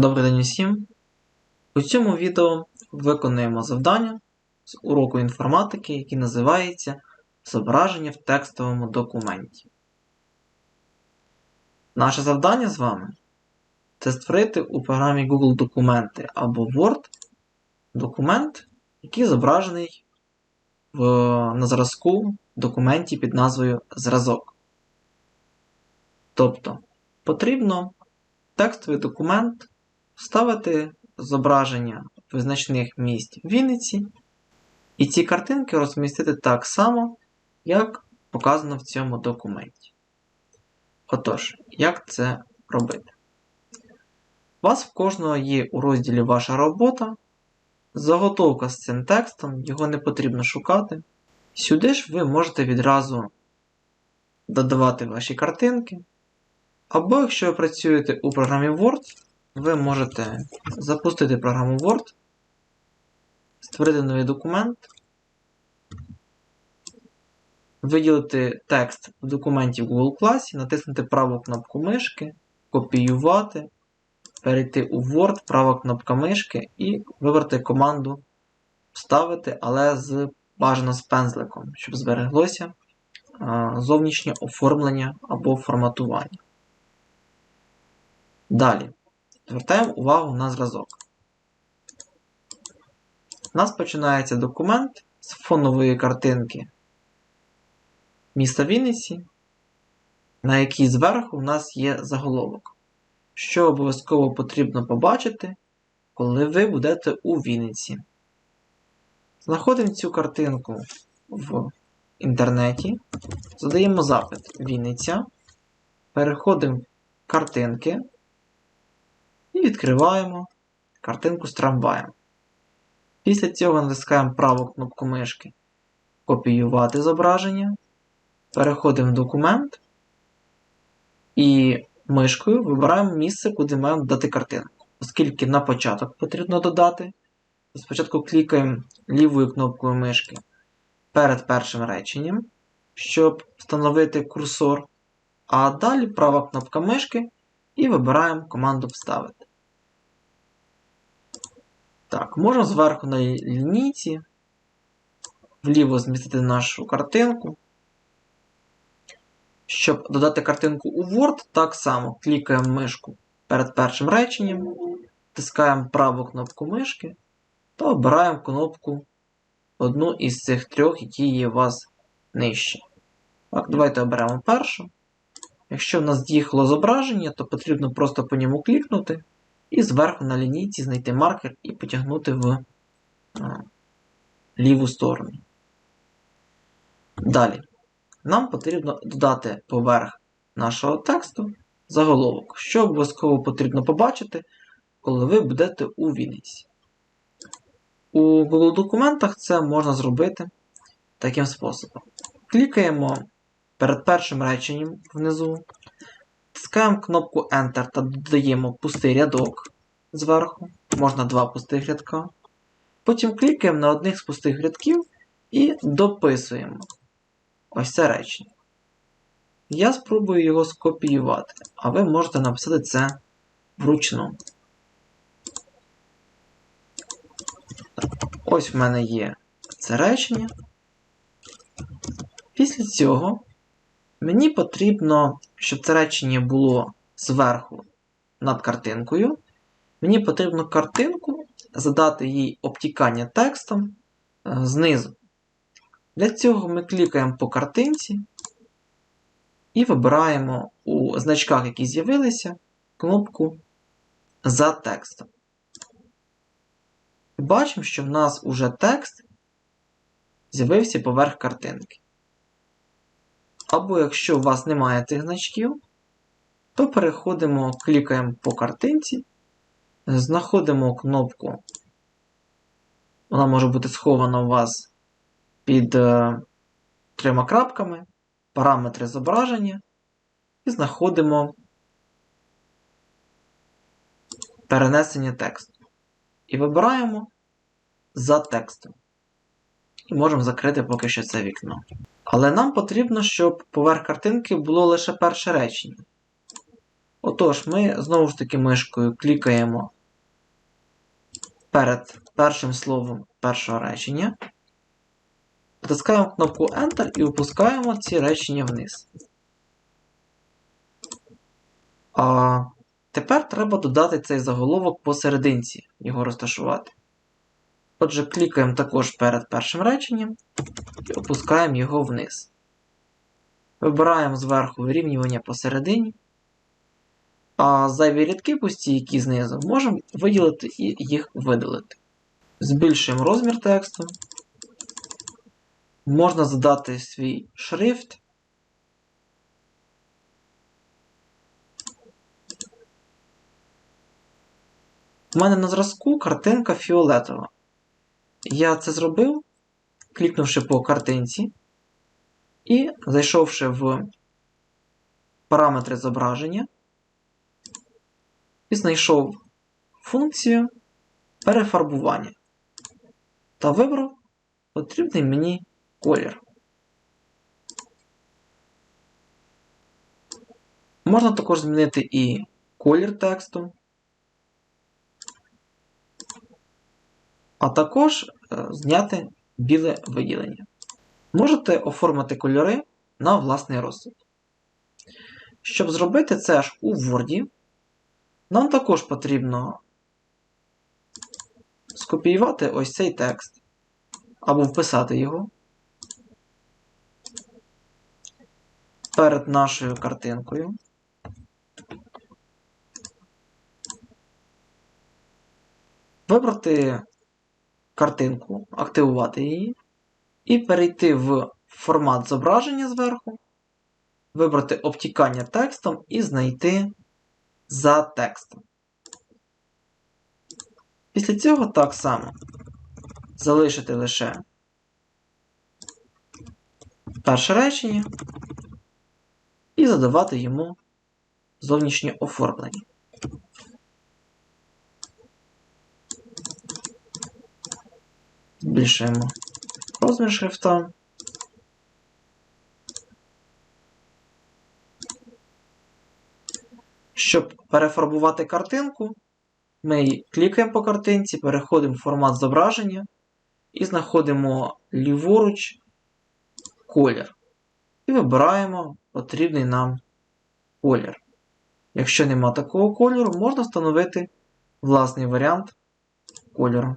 Добрий день усім! У цьому відео виконуємо завдання з уроку інформатики, який називається Зображення в текстовому документі. Наше завдання з вами це створити у програмі Google Документи або Word документ, який зображений в, на зразку документі під назвою Зразок. Тобто потрібно текстовий документ вставити зображення визначних місць Вінниці, і ці картинки розмістити так само, як показано в цьому документі. Отож, як це робити? У вас в кожного є у розділі Ваша робота. Заготовка з цим текстом, його не потрібно шукати. Сюди ж ви можете відразу додавати ваші картинки. Або якщо ви працюєте у програмі Word, ви можете запустити програму Word, створити новий документ, виділити текст в документі в Google класі, натиснути праву кнопку мишки, копіювати, перейти у Word, права кнопка мишки і вибрати команду Вставити, але з бажано з пензликом, щоб збереглося зовнішнє оформлення або форматування. Далі. Звертаємо увагу на зразок. У нас починається документ з фонової картинки міста Вінниці, на якій зверху у нас є заголовок, що обов'язково потрібно побачити, коли ви будете у Вінниці. Знаходимо цю картинку в інтернеті, задаємо запит Вінниця, переходимо в картинки. І відкриваємо картинку з трамваєм. Після цього натискаємо праву кнопку мишки Копіювати зображення. Переходимо в документ і мишкою вибираємо місце, куди маємо додати картинку. Оскільки на початок потрібно додати, спочатку клікаємо лівою кнопкою мишки перед першим реченням, щоб встановити курсор. А далі права кнопка мишки і вибираємо команду Вставити. Так, можемо зверху на лінійці вліво змістити нашу картинку. Щоб додати картинку у Word, так само клікаємо мишку перед першим реченням, тискаємо праву кнопку мишки та обираємо кнопку одну із цих трьох, які є у вас нижче. Так, давайте оберемо першу. Якщо в нас з'їхало зображення, то потрібно просто по ньому клікнути і зверху на лінійці знайти маркер і потягнути в ліву сторону. Далі. Нам потрібно додати поверх нашого тексту заголовок, що обов'язково потрібно побачити, коли ви будете у Вінниці. У Google документах це можна зробити таким способом. Клікаємо перед першим реченням внизу. Тискаємо кнопку Enter та додаємо пустий рядок зверху, можна два пустих рядка. Потім клікаємо на одних з пустих рядків і дописуємо ось це речення. Я спробую його скопіювати, а ви можете написати це вручну. Ось в мене є це речення. Після цього Мені потрібно, щоб це речення було зверху над картинкою. Мені потрібно картинку задати їй обтікання текстом е, знизу. Для цього ми клікаємо по картинці і вибираємо у значках, які з'явилися, кнопку за текстом. бачимо, що в нас уже текст з'явився поверх картинки. Або якщо у вас немає цих значків, то переходимо, клікаємо по картинці, знаходимо кнопку. Вона може бути схована у вас під е, трьома крапками, параметри зображення, і знаходимо перенесення тексту. І вибираємо за текстом. І можемо закрити поки що це вікно. Але нам потрібно, щоб поверх картинки було лише перше речення. Отож, ми знову ж таки мишкою клікаємо перед першим словом першого речення. Натискаємо кнопку Enter і опускаємо ці речення вниз. А тепер треба додати цей заголовок посерединці, його розташувати. Отже, клікаємо також перед першим реченням і опускаємо його вниз. Вибираємо зверху вирівнювання посередині. А зайві рядки пусті, які знизу, можемо виділити і їх видалити. Збільшуємо розмір тексту. Можна задати свій шрифт. У мене на зразку картинка фіолетова. Я це зробив, клікнувши по картинці і зайшовши в параметри зображення, і знайшов функцію перефарбування та вибрав потрібний мені колір. Можна також змінити і колір тексту, а також е, зняти біле виділення. Можете оформити кольори на власний розсуд. Щоб зробити це ж у Word, нам також потрібно скопіювати ось цей текст або вписати його перед нашою картинкою. Вибрати картинку, активувати її, і перейти в формат зображення зверху, вибрати обтікання текстом і знайти за текстом. Після цього так само залишити лише перше речення і задавати йому зовнішнє оформлення. Збільшуємо розмір шрифта. Щоб перефарбувати картинку, ми клікаємо по картинці, переходимо в формат зображення і знаходимо ліворуч колір. І вибираємо потрібний нам колір. Якщо нема такого кольору, можна встановити власний варіант кольору.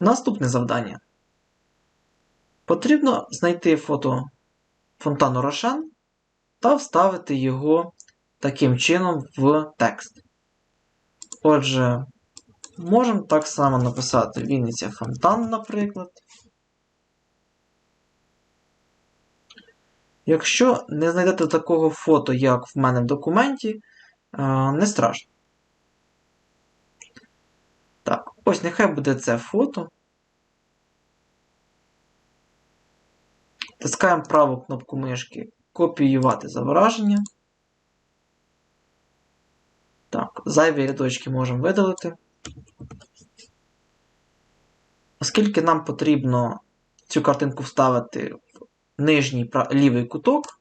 Наступне завдання. Потрібно знайти фото фонтану Рошен та вставити його таким чином в текст. Отже, можемо так само написати Вінниця фонтан, наприклад. Якщо не знайдете такого фото, як в мене в документі, не страшно. Так, ось нехай буде це фото. Тискаємо праву кнопку мишки Копіювати зображення. Так, зайві рядочки можемо видалити. Оскільки нам потрібно цю картинку вставити в нижній лівий куток,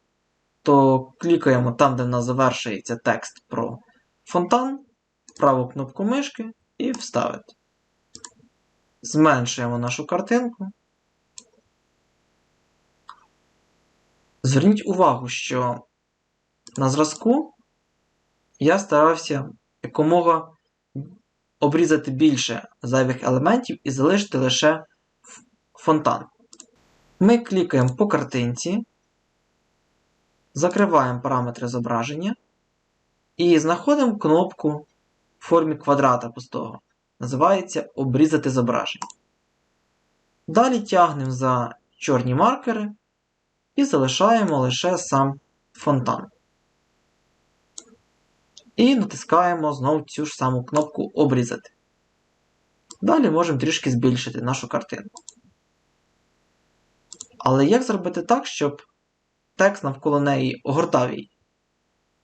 то клікаємо там, де в нас завершується текст про фонтан, праву кнопку мишки і вставити. Зменшуємо нашу картинку. Зверніть увагу, що на зразку я старався якомога обрізати більше зайвих елементів і залишити лише фонтан. Ми клікаємо по картинці, закриваємо параметри зображення і знаходимо кнопку в формі квадрата пустого. Називається Обрізати зображення. Далі тягнемо за чорні маркери і залишаємо лише сам фонтан. І натискаємо знову цю ж саму кнопку Обрізати. Далі можемо трішки збільшити нашу картинку. Але як зробити так, щоб текст навколо неї огортав її?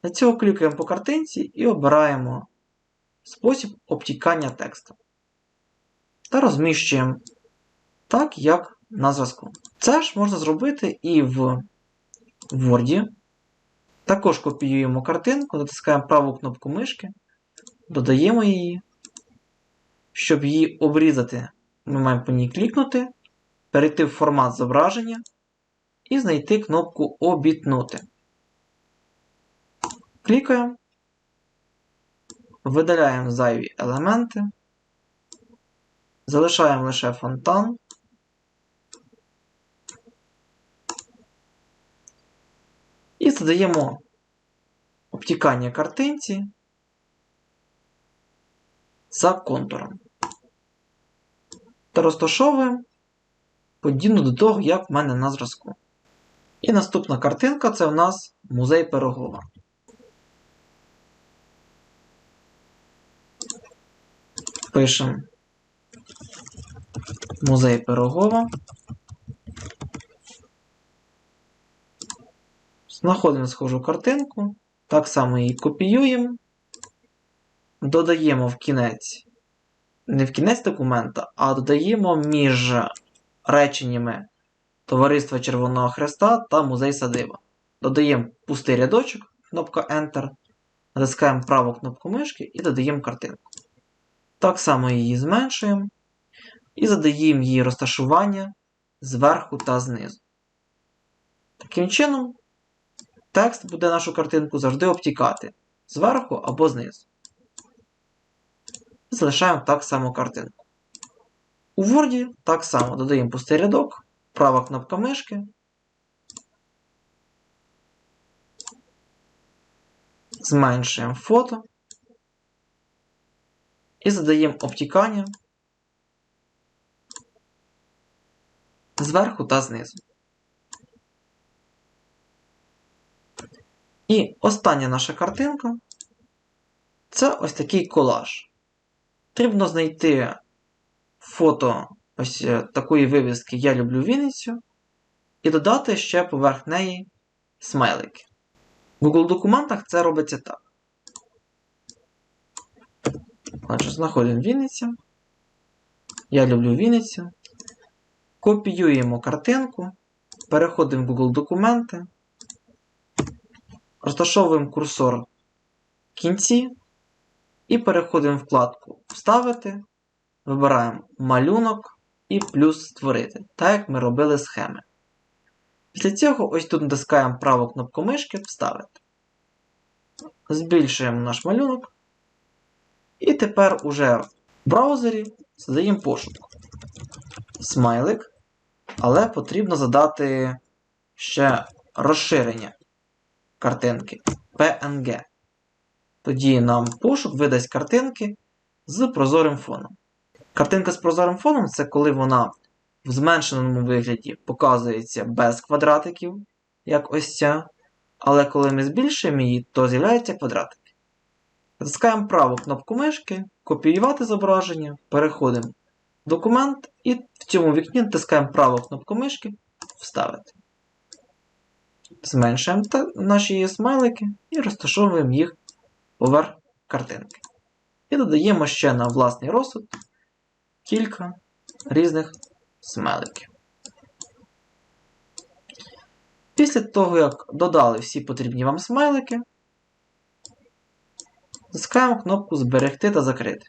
Для цього клікаємо по картинці і обираємо спосіб обтікання тексту. Та розміщуємо так, як на зразку. Це ж можна зробити і в Word. Також копіюємо картинку, натискаємо праву кнопку мишки, додаємо її. Щоб її обрізати, ми маємо по ній клікнути, перейти в формат зображення і знайти кнопку Обітнути. Клікаємо, видаляємо зайві елементи, залишаємо лише фонтан. І задаємо обтікання картинці за контуром. Та розташовуємо подібно до того, як в мене на зразку. І наступна картинка це у нас музей Пирогова. Пишемо музей Пирогова. Знаходимо схожу картинку, так само її копіюємо, додаємо в кінець, не в кінець документа, а додаємо між реченнями Товариства Червоного Хреста та Музей Садиба. Додаємо пустий рядочок, кнопка Enter, натискаємо праву кнопку мишки і додаємо картинку. Так само її зменшуємо і задаємо її розташування зверху та знизу. Таким чином, текст буде нашу картинку завжди обтікати зверху або знизу. Залишаємо так само картинку. У Word так само додаємо пустий рядок, права кнопка мишки. Зменшуємо фото і задаємо обтікання зверху та знизу. І остання наша картинка це ось такий колаж. Потрібно знайти фото ось е, такої вивіски Я люблю Вінницю і додати ще поверх неї смайлики. В Google документах це робиться так. Отже, знаходимо Вінницю. Я люблю Вінницю. Копіюємо картинку, переходимо в Google документи, розташовуємо курсор в кінці і переходимо в вкладку Вставити, вибираємо малюнок і плюс Створити, так як ми робили схеми. Після цього ось тут натискаємо праву кнопку мишки Вставити. Збільшуємо наш малюнок. І тепер уже в браузері задаємо пошук. Смайлик. Але потрібно задати ще розширення картинки PNG. Тоді нам пошук видасть картинки з прозорим фоном. Картинка з прозорим фоном це коли вона в зменшеному вигляді показується без квадратиків, як ось ця. Але коли ми збільшуємо її, то з'являються квадратики. Натискаємо праву кнопку мишки, копіювати зображення, переходимо в документ і в цьому вікні натискаємо праву кнопку мишки Вставити. Зменшуємо наші смайлики і розташовуємо їх поверх картинки. І додаємо ще на власний розсуд кілька різних смайликів. Після того, як додали всі потрібні вам смайлики, Натискаємо кнопку Зберегти та закрити.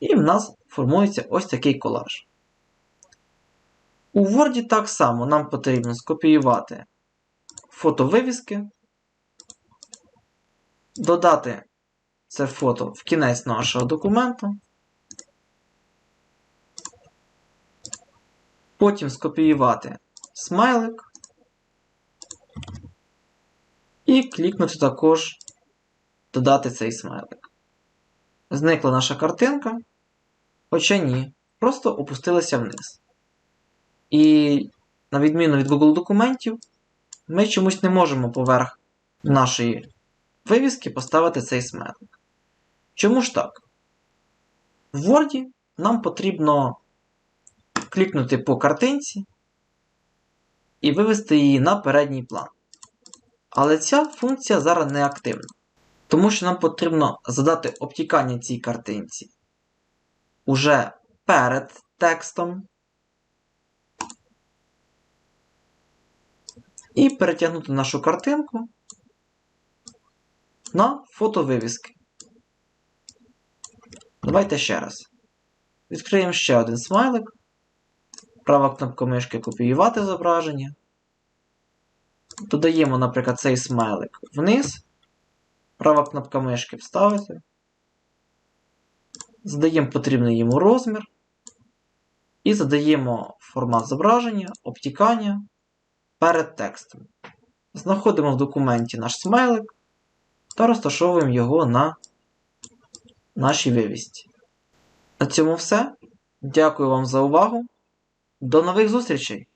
І в нас формується ось такий колаж. У Word так само нам потрібно скопіювати фото вивіски, додати це фото в кінець нашого документу, потім скопіювати смайлик. І клікнути також додати цей смайлик. Зникла наша картинка. Хоча ні, просто опустилася вниз. І, на відміну від Google документів, ми чомусь не можемо поверх нашої вивіски поставити цей смайлик. Чому ж так? В Word нам потрібно клікнути по картинці і вивести її на передній план. Але ця функція зараз не активна, тому що нам потрібно задати обтікання цій картинці уже перед текстом і перетягнути нашу картинку на фотовивіски. Давайте ще раз. Відкриємо ще один смайлик. Права кнопка мишки копіювати зображення. Додаємо, наприклад, цей смайлик вниз. Права кнопка мишки вставити. Задаємо потрібний йому розмір. І задаємо формат зображення, обтікання перед текстом. Знаходимо в документі наш смайлик та розташовуємо його на нашій вивісті. На цьому все. Дякую вам за увагу. До нових зустрічей!